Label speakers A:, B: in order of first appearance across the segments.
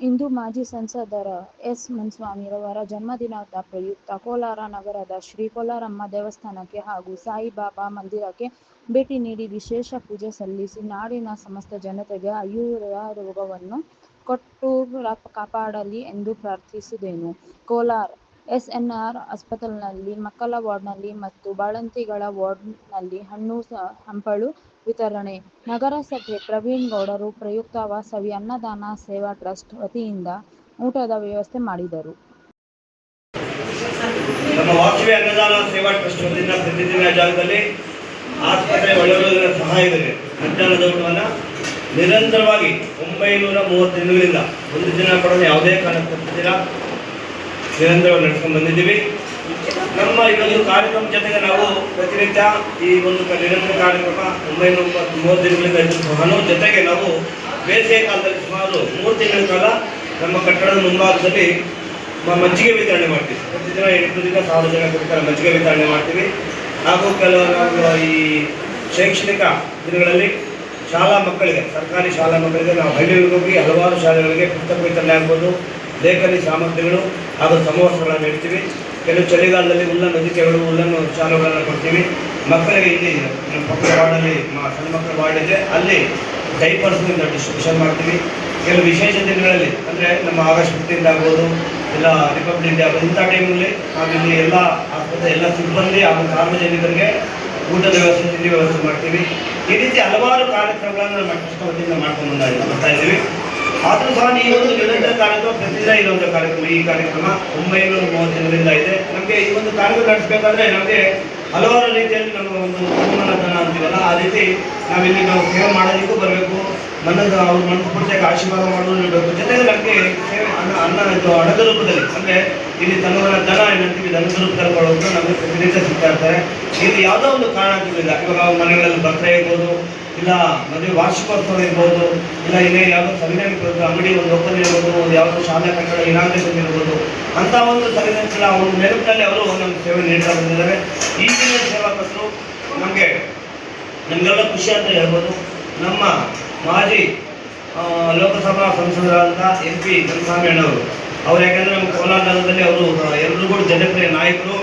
A: ಇಂದು ಮಾಜಿ ಸಂಸದರ ಎಸ್ ಮುನಿಸ್ವಾಮಿರವರ ಜನ್ಮದಿನದ ಪ್ರಯುಕ್ತ ಕೋಲಾರ ನಗರದ ಶ್ರೀ ಕೋಲಾರಮ್ಮ ದೇವಸ್ಥಾನಕ್ಕೆ ಹಾಗೂ ಸಾಯಿಬಾಬಾ ಮಂದಿರಕ್ಕೆ ಭೇಟಿ ನೀಡಿ ವಿಶೇಷ ಪೂಜೆ ಸಲ್ಲಿಸಿ ನಾಡಿನ ಸಮಸ್ತ ಜನತೆಗೆ ರೋಗವನ್ನು ಕೊಟ್ಟು ಕಾಪಾಡಲಿ ಎಂದು ಪ್ರಾರ್ಥಿಸಿದೆನು. ಕೋಲಾರ: ಎಸ್ಎನ್ಆರ್ ಆಸ್ಪತ್ರೆಯಲ್ಲಿ ಮಕ್ಕಳ ವಾರ್ಡ್ನಲ್ಲಿ ಮತ್ತು ಬಾಣಂತಿಯರ ವಾರ್ಡ್ನಲ್ಲಿ ಹಣ್ಣು ಹಂಪಲು ವಿತರಣೆ. ನಗರಸಭೆ ಪ್ರವೀಣ್ ಗೌಡರು ಪ್ರಯುಕ್ತ ವಾಸವಿ ಅನ್ನದಾನ ಸೇವಾ ಟ್ರಸ್ಟ್ ವತಿಯಿಂದ ಊಟದ ವ್ಯವಸ್ಥೆ ಮಾಡಿದರು.
B: ನಮ್ಮ ವಾಸವಿ ಅನ್ನದಾನ ಸೇವಾ ಟ್ರಸ್ಟ್ ವತಿಯಿಂದ ಪ್ರತಿದಿನ ಜಾಗದಲ್ಲಿ ಆಸ್ಪತ್ರೆ ಒಳಗೊಳ್ಳುವ ಸಹಾಯದಲ್ಲಿ ಮಧ್ಯಾಹ್ನದ ಊಟವನ್ನು ನಿರಂತರವಾಗಿ ಒಂಬೈನೂರ ಮೂವತ್ತು ದಿನಗಳಿಂದ ಒಂದು ದಿನ ಕೂಡ ಯಾವುದೇ ಕಾರಣಕ್ಕೆ ನಿರಂತರವಾಗಿ ನಡೆಸ್ಕೊಂಡು ಬಂದಿದ್ದೀವಿ. ನಮ್ಮ ಈ ಒಂದು ಕಾರ್ಯಕ್ರಮ ಜೊತೆಗೆ ನಾವು ಪ್ರತಿನಿತ್ಯ ಈ ಒಂದು ನಿರಂತರ ಕಾರ್ಯಕ್ರಮ ಒಂಬೈನೂರ ಮೂವತ್ತು ದಿನಗಳಿಂದ ಸಹ ಜೊತೆಗೆ ನಾವು ಬೇಸಿಗೆ ಕಾಲದಲ್ಲಿ ಸುಮಾರು ಮೂರು ತಿಂಗಳ ಕಾಲ ನಮ್ಮ ಕಟ್ಟಡದ ಮುಂಭಾಗದಲ್ಲಿ ಮಜ್ಜಿಗೆ ವಿತರಣೆ ಮಾಡ್ತೀವಿ. ಪ್ರತಿದಿನ ದಿನ ಸಾವಿರ ಜನ ಕುರಿತಾರೆ ಮಜ್ಜಿಗೆ ವಿತರಣೆ ಮಾಡ್ತೀವಿ. ಹಾಗೂ ಕೆಲವು ಈ ಶೈಕ್ಷಣಿಕ ದಿನಗಳಲ್ಲಿ ಶಾಲಾ ಮಕ್ಕಳಿಗೆ, ಸರ್ಕಾರಿ ಶಾಲಾ ಮಕ್ಕಳಿಗೆ ನಾವು ಹಳ್ಳಿಗಳಿಗೆ ಹೋಗಿ ಹಲವಾರು ಶಾಲೆಗಳಿಗೆ ಪುಸ್ತಕ ವಿತರಣೆ ಆಗ್ಬೋದು. ಲೇಖನಿ ಸಾಮಗ್ರಿಗಳು ಹಾಗೂ ಸಮವಸ್ತ್ರಗಳನ್ನು ನೀಡ್ತೀವಿ ಕೆಲವು ಚಳಿಗಾಲದಲ್ಲಿ ಉಲ್ಲನ್ ಹೊದಿಕೆಗಳು ಉಲ್ಲನ್ ಶಾಲುಗಳನ್ನು ಕೊಡ್ತೀವಿ. ಮಕ್ಕಳಿಗೆ ಇಲ್ಲಿ ನಮ್ಮ ಪಕ್ಕದ ವಾರ್ಡಲ್ಲಿ ಸಣ್ಣ ಮಕ್ಕಳ ವಾರ್ಡ್ ಇದೆ. ಅಲ್ಲಿ ಡೈಪರ್ಸ್ನಿಂದ ಡಿಸ್ಟ್ರಿಬ್ಯೂಷನ್ ಮಾಡ್ತೀವಿ. ಕೆಲವು ವಿಶೇಷ ದಿನಗಳಲ್ಲಿ, ಅಂದರೆ ನಮ್ಮ ಆಗಸ್ಟ್ ಫಿಫ್ಟೀನ್ ಆಗ್ಬೋದು, ಇಲ್ಲ ರಿಪಬ್ಲಿಕ್ ಡೇ ಆಗ್ಬೋದು, ಇಂಥ ಟೈಮಲ್ಲಿ ನಾವಿಲ್ಲಿ ಎಲ್ಲ ಆಸ್ಪತ್ರೆ, ಎಲ್ಲ ಸಿಬ್ಬಂದಿ ಹಾಗೂ ಸಾರ್ವಜನಿಕರಿಗೆ ಊಟದ ವ್ಯವಸ್ಥೆ, ತಿಂಡಿ ವ್ಯವಸ್ಥೆ ಮಾಡ್ತೀವಿ. ಈ ರೀತಿ ಹಲವಾರು ಕಾರ್ಯಕ್ರಮಗಳನ್ನು ನಮ್ಮ ಟ್ರಸ್ಟ್ ವತಿಯಿಂದ ಮಾಡ್ಕೊಂಡು ಬರ್ತಾ ಇದ್ದೀವಿ ಆದರೂ ಸಹ ಈ ಒಂದು ನಿರಂತರ ಕಾರ್ಯಕ್ರಮ ಪ್ರತಿದಿನ ಇರುವಂಥ ಕಾರ್ಯಕ್ರಮ. ಈ ಕಾರ್ಯಕ್ರಮ ಒಂಬೈನೂರ ಮೂವತ್ತು ದಿನದಿಂದ ಇದೆ. ನಮಗೆ ಈ ಒಂದು ಕಾರ್ಯಕ್ರಮ ನಡೆಸಬೇಕಾದ್ರೆ ನಮಗೆ ಹಲವಾರು ರೀತಿಯಲ್ಲಿ ನಮ್ಮ ಒಂದು ಬಹುಮಾನಧನ ಅಂತೀವಲ್ಲ, ಆ ರೀತಿ ನಾವಿಲ್ಲಿ ನಾವು ಸೇವೆ ಮಾಡೋದಕ್ಕೂ ಬರಬೇಕು. ಮನದ ಅವ್ರ ಮನಸ್ಫೂರ್ತಿಯಾಗಿ ಆಶೀರ್ವಾದ ಮಾಡೋದು ನೀಡಬೇಕು. ಜೊತೆಗೆ ನಮಗೆ ಸೇವೆ ಅನ್ನ ಅನ್ನ ಇದು ರೂಪದಲ್ಲಿ ಅಂದರೆ ಇಲ್ಲಿ ತನ್ನವರ ದನ ಏನಂತೀವಿ ದನ ಕೊಡೋದು ನಮಗೆ ಪ್ರತಿನಿತ್ಯ ಸಿಗ್ತಾ ಇರ್ತಾರೆ. ಇಲ್ಲಿ ಯಾವುದೋ ಒಂದು ಕಾರಣಕ್ಕಿಲ್ಲ ಇವಾಗ ಮನೆಗಳಲ್ಲಿ ಬರ್ತಾ ಇರ್ಬೋದು, ಇಲ್ಲ ಮದುವೆ ವಾರ್ಷಿಕೋತ್ಸವ ಇರ್ಬೋದು, ಇಲ್ಲ ಇನ್ನೇ ಯಾವುದೋ ಸಂವಿಧಾನಿಕ ಅಂಗಡಿ ಒಂದು ಓಪನ್ ಇರ್ಬೋದು, ಒಂದು ಯಾವುದೋ ಶಾಲಾ ಕಟ್ಟಡ ಇನಾಗ್ರೇಷನ್ ಇರ್ಬೋದು ಅಂತ ಒಂದು ಸಂವಿಧಾನಗಳ ಒಂದು ನೆನಪಿನಲ್ಲಿ ಅವರು ನಮ್ಗೆ ಸೇವೆ ನೀಡ್ತಾ ಬಂದಿದ್ದಾರೆ. ಈಗಿನ ಸೇವಾಕರ್ತರು ನಮಗೆ ನಮಗೆಲ್ಲ ಖುಷಿ ಅಂತ ಹೇಳ್ಬೋದು. ನಮ್ಮ ಮಾಜಿ ಲೋಕಸಭಾ ಸಂಸದರಾದಂಥ ಎಂ ಪಿ ಅಣ್ಣವರು. ಅವ್ರು ಯಾಕಂದ್ರೆ ನಮ್ಮ ಕೋಲಾರ ನಗರದಲ್ಲಿ ಅವರು ಎಲ್ಲರೂ ಕೂಡ ಜನಪ್ರಿಯ ನಾಯಕರು.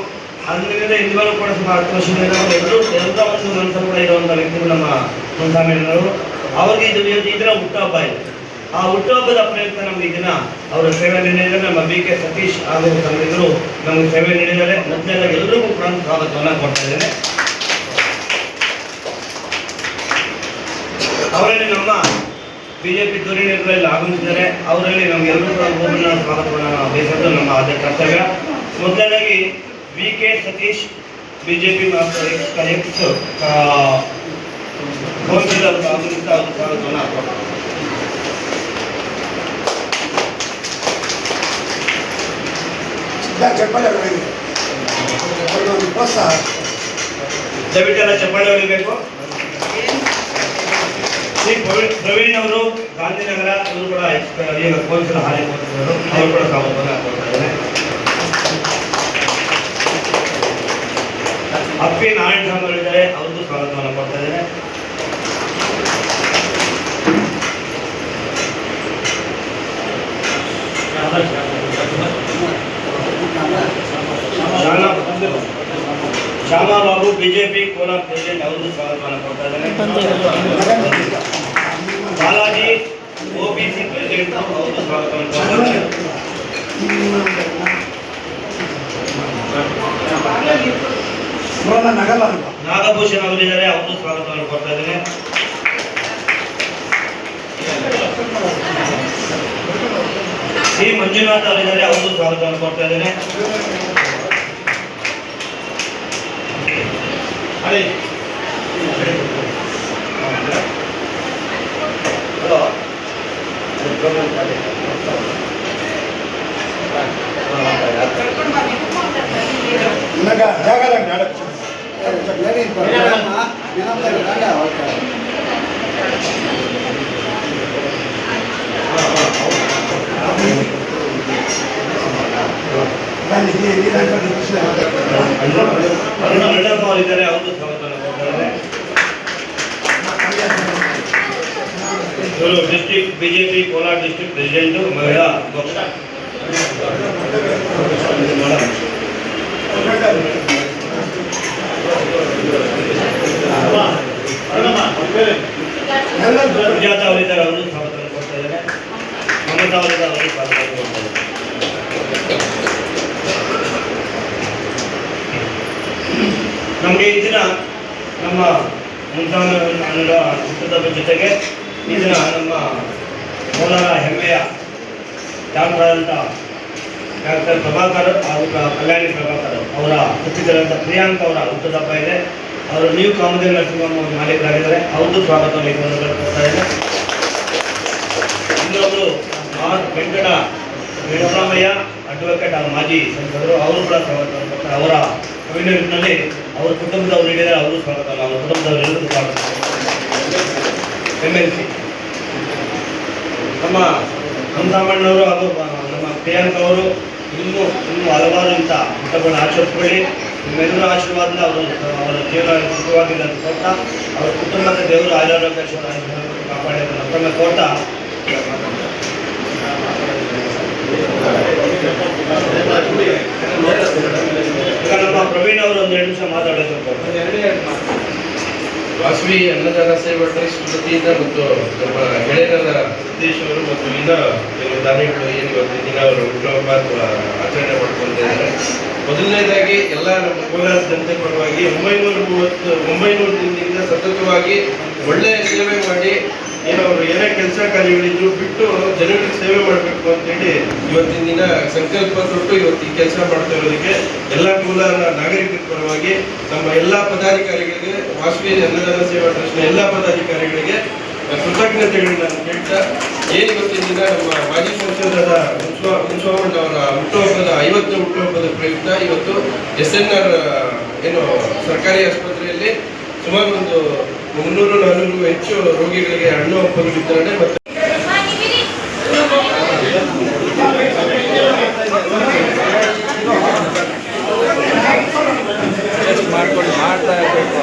B: ಅದರಿಂದ ಇದುವರೆಗೂ ಕೂಡ ಸುಮಾರು ಹತ್ತು ವರ್ಷದಿಂದ ಎಲ್ಲರೂ ಎಲ್ಲ ಒಂದು ಮನಸ್ಸು ಕೂಡ ಇರುವಂಥ ವ್ಯಕ್ತಿಗಳು ನಮ್ಮ ಅಣ್ಣವರು ಅವ್ರಿಗೆ ಇದು ಇದರ ಹುಟ್ಟಹಬ್ಬ ಇದೆ. ಆ ಹುಟ್ಟುಹಬ್ಬದ ಪ್ರಯುಕ್ತ ನಮ್ಗೆ ದಿನ ಅವರ ಸೇವೆ ನೀಡಿದರೆ ನಮ್ಮ ಬಿ ಕೆ ಸತೀಶ್ ಹಾಗೂ ಸಂಘಟಕರು ನಮಗೆ ಸೇವೆ ನೀಡಿದ್ದಾರೆ. ಮತ್ತೆಲ್ಲ ಎಲ್ಲರಿಗೂ ಕೂಡ ಸ್ವಾಗತವನ್ನು ಕೊಡ್ತಾ ಇದ್ದೇನೆ. ಅವರಲ್ಲಿ ನಮ್ಮ ಬಿಜೆಪಿ ಧುರೀಣರಲ್ಲಿ ಆಗಮಿಸಿದ್ದಾರೆ ಅವರಲ್ಲಿ ನಮಗೆಲ್ಲರೂ ಕೂಡ ಗೋವಿನ ಸ್ವಾಗತವನ್ನು ಬಯಸೋದು ನಮ್ಮ ಆದ್ಯ ಕರ್ತವ್ಯ. ಮೊದಲನೇದಾಗಿ ವಿ ಕೆ ಸತೀಶ್ ಬಿಜೆಪಿ ಜೆ ಎಕ್ಸ್ ಕೌನ್ಸಿಲರ್ ಆಗಮಿಸ್ತಾ ಸ್ವಾಗತವನ್ನು ದಯವಿಟ್ಟೆಲ್ಲ ಚಪ್ಪಾಳೆ ಹೊಡಿಬೇಕು. ಶ್ರೀ ಪ್ರವೀಣ್ ಅವರು ಗಾಂಧಿನಗರ, ಇವರು ಕೂಡ ಈಗ ಕೌನ್ಸಿಲರು ಅವರು ಕೂಡ ಇದ್ದಾರೆ. ಅಪ್ಪಿ ನಾರಾಯಣ ಇದ್ದಾರೆ. ಅವ್ರದ್ದು ಸ್ವಾಗತವನ್ನು ಕೊಡ್ತಾ ಇದ್ದಾರೆ. ಶಾಲಾ ಶ್ಯಾಮಾ ಬಾಬು, ಬಿಜೆಪಿ, ಕೋಲಾರ ಪ್ರೆಸಿಡೆಂಟ್ ಅವ್ರದ್ದು ಸ್ವಾಗತವನ್ನು ಕೊಡ್ತಾ ಇದ್ದಾರೆ. ಬಾಲಾಜಿ ಓಬಿಸಿ ಪ್ರೆಸಿಡೆಂಟ್
C: ಅವರು
B: ನಾಗಭೂಷಣ್ ಅವರಿದ್ದಾರೆ ಅವ್ರಿಗೂ ಸ್ವಾಗತವನ್ನು ಕೊಡ್ತಾ ಇದ್ದೇನೆ. ಸಿ ಮಂಜುನಾಥ್ ಅವರಿದ್ದಾರೆ ಅವ್ರಿಗೂ ಸ್ವಾಗತವನ್ನು ಕೊಡ್ತಾ ಇದ್ದೇನೆ.
C: ನಗ ಜಾಗ ನಾಡ
B: Aruna madam J P BJP Kolar district president ಮಹಿಳಾ ಪಕ್ಷ. ಸುಜಾತ ಅವರಿದ್ದಾರೆ, ಅವರು ಸ್ವಾಗತ ಕೊಡ್ತಾ ಇದ್ದಾರೆ. ಮಮತಾ ಅವರಿದ್ದಾರೆ, ಅವರು ಸ್ವಾಗತ ನಮಗೆ ಈ ನಮ್ಮ ಮುಂತಾನ ಅನ್ನಡ ಹುಟ್ಟುಹಬ್ಬದ ಜೊತೆಗೆ ಈ ದಿನ ನಮ್ಮ ಕೋಲಾರ ಹೆಮ್ಮೆಯ ಡಾಕ್ಟರಾದಂಥ ಡಾಕ್ಟರ್ ಪ್ರಭಾಕರ್ ಹಾಗೂ ಕಲ್ಯಾಣಿ ಪ್ರಭಾಕರ್ ಅವರ ಹುಟ್ಟಿದರಂಥ ಪ್ರಿಯಾಂಕ್ ಅವರ ಹುಟ್ಟದಪ್ಪ ಇದೆ. ಅವರು ನ್ಯೂ ನರಸಿಂಹಮ್ಮ ಅವ್ರ ಮಾಲೀಕರಾಗಿದ್ದಾರೆ. ಅವ್ರದ್ದು ಸಂದರ್ಭದಲ್ಲಿ ಕೊಡ್ತಾ ಇದೆ. ಆರ್ ವೆಂಕಟ ವೆಂಕಟರಾಮಯ್ಯ ಅಡ್ವೊಕೇಟ್ ಹಾಗೂ ಮಾಜಿ ಸಂಸದರು, ಅವರು ಕೂಡ ಸ್ವಾಗತವನ್ನು ಕೊಡ್ತಾರೆ ಅವರ ಅಭಿನಯದಲ್ಲಿ ಅವ್ರ ಕುಟುಂಬದವರು ನೀಡಿದರೆ ಅವರು ಸ್ವಾಗತ ಅವ್ರ ಅವರ ಹೇಳಿದ್ರು ಸ್ವಾಗತ ಎಂ ಎಲ್ ಸಿ ನಮ್ಮ ಹಂಸಾಮಣ್ಣವರು ಹಾಗೂ ನಮ್ಮ ಪ್ರಿಯಾಂಕ್ ಅವರು ಇನ್ನೂ ಇನ್ನೂ ಹಲವಾರು ಇಂಥ ಹುಟ್ಟುಹಬ್ಬಗಳನ್ನು ಆಚರಿಸ್ಕೊಳ್ಳಿ ನಿಮ್ಮೆಲ್ಲರ ಆಶೀರ್ವಾದದಿಂದ ಅವರು, ಅವರ ಜೀವನ ಸುಖವಾಗಿಲ್ಲ ಅಂತ ಕೋರ್ತಾ ಅವರ ಕುಟುಂಬದ ದೇವರು ಆರೋಗ್ಯ ಕಾಪಾಡಿ ನಮ್ಮ ಕೋರ್ತಾ ಈಗ ನಮ್ಮ ಪ್ರವೀಣ್ ಅವರು ಒಂದು ಎರಡು ನಿಮಿಷ ಮಾತಾಡೋದು ಕೋರ್ತಾರೆ
D: ವಾಸವಿ ಅನ್ನದಾನ ಸೇವಾ ಟ್ರಸ್ಟ್ ವತಿಯಿಂದ ಮತ್ತು ನಮ್ಮ ಗೆಳೆಯರ ಸತೀಶ್ ಮತ್ತು ಇನ್ನ ಕೆಲವು ದಾನಿಗಳು ಏನು ಇವತ್ತಿನ ದಿನ ಅವರು ಹುಟ್ಟುಹಬ್ಬ ಅಥವಾ ಆಚರಣೆ ಮಾಡ್ಕೊಂಡಿದ್ದಾರೆ ಮೊದಲನೇದಾಗಿ ಎಲ್ಲ ನಮ್ಮ ಕೋಲಾರ ಜನತೆ ಪರವಾಗಿ ಒಂಬೈನೂರ ಮೂವತ್ತು ಒಂಬೈನೂರು ದಿನದಿಂದ ಸತತವಾಗಿ ಒಳ್ಳೆಯ ಸೇವೆ ಮಾಡಿ ಏನು ಅವರು ಏನೇ ಕೆಲಸ ಕಾರ್ಯಗಳಿದ್ರು ಬಿಟ್ಟು ಜನರಿಗೆ ಸೇವೆ ಮಾಡಬೇಕು ಅಂತೇಳಿ ಇವತ್ತಿನ ದಿನ ಸಂಕಲ್ಪ ತೊಟ್ಟು ಇವತ್ತು ಈ ಕೆಲಸ ಮಾಡ್ತಾ ಇರೋದಕ್ಕೆ ಎಲ್ಲ ಮೂಲ ನಾಗರಿಕರ ಪರವಾಗಿ ನಮ್ಮ ಎಲ್ಲ ಪದಾಧಿಕಾರಿಗಳಿಗೆ, ವಾಸವಿ ಅನ್ನದಾನ ಸೇವಾ ಟ್ರಸ್ಟ್ನ ಎಲ್ಲ ಪದಾಧಿಕಾರಿಗಳಿಗೆ ಕೃತಜ್ಞತೆಗಳನ್ನ ನಾನು ಹೇಳ್ತಾ, ಏನು ಇವತ್ತಿನ ದಿನ ನಮ್ಮ ಮಾಜಿ ಸಂಸದರಾದ ಮುನ್ಸ್ವಾ- ಮುನ್ಸ್ವಾಮಣ್ಣ ಅವರ ಹುಟ್ಟುಹಬ್ಬದ, ಐವತ್ತು ಹುಟ್ಟುಹಬ್ಬದ ಪ್ರಯುಕ್ತ ಇವತ್ತು ಎಸ್ ಎನ್ ಆರ್ ಏನು ಸರ್ಕಾರಿ ಆಸ್ಪತ್ರೆಯಲ್ಲಿ ಸುಮಾರು ಒಂದು ಮುನ್ನೂರು ನಾನ್ನೂರು ಹೆಚ್ಚು ರೋಗಿಗಳಿಗೆ ಹಣ್ಣು ಹಂಪಲು ವಿತರಣೆ ಮತ್ತು
E: ಮಾಡ್ಕೊಂಡು ಮಾಡ್ತಾ ಇರಬೇಕು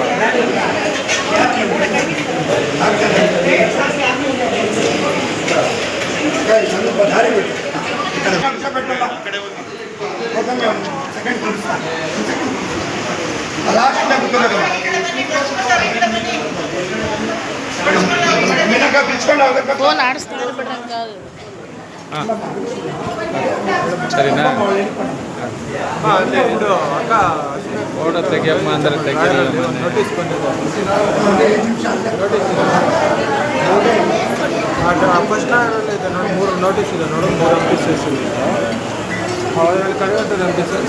C: ಲಾಸ್ಟ್ ಮೀನಕ್ಕ ಬಿಚ್ಕೊಂಡು ಹೋಗ್ಬೇಕು
F: ಫೋನ್ ಆಡಿಸ್ತಾರೆ ಬಿಡ್ರಂಗ
E: ಸರಿನಾ?
G: ಇದು ಅಕ್ಕ
E: ಫೋಟೋ ತೆಗಿಯಮ್ಮ ಅಂದ್ರೆ ತೆಗಿಯಲ್ಲ ಮೊನ್ನೆ.
G: ನೋಟಿಸ್ ಬಂದಿದೆ. ಫಸ್ಟ್ ಇದೆ ನೋಡಿ ಮೂರು ನೋಟಿಸ್ ಇದೆ ನೋಡು ಮೂರು ನೋಟಿಸಸ್ ಇದೆ. ಅವರಲ್ಲಿ ಕರೆಯುವಂಥ ನೋಟಿಸಸ್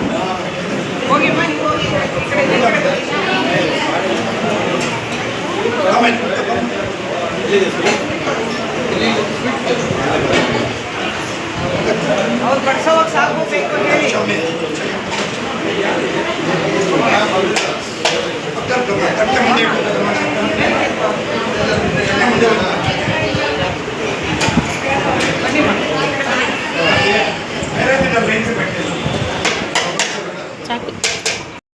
E: ಸರ್ ಅಲ್ಲಿ ಬನ್ನಿ ಸರ್
C: ಅದು ಯಾರು ಮುಗಿಸ್ತಾರೆ ಇನ್ನು ಕಂಪ್ಲೇಂಟ್
F: ನಾವು ಬಾಲಾಜಿ ಅಣ್ಣ
E: ಅಕ್ಕ ಈ ಕಡೆ
F: ನಿಂತ್ಕೊತೀಯಾ?
C: ಆಮೇಲೆ
H: ಅವ್ರು ಬಡ್ಸೋವಾಗ ಸಾಕೋಬೇಕು ಹೇಳಿ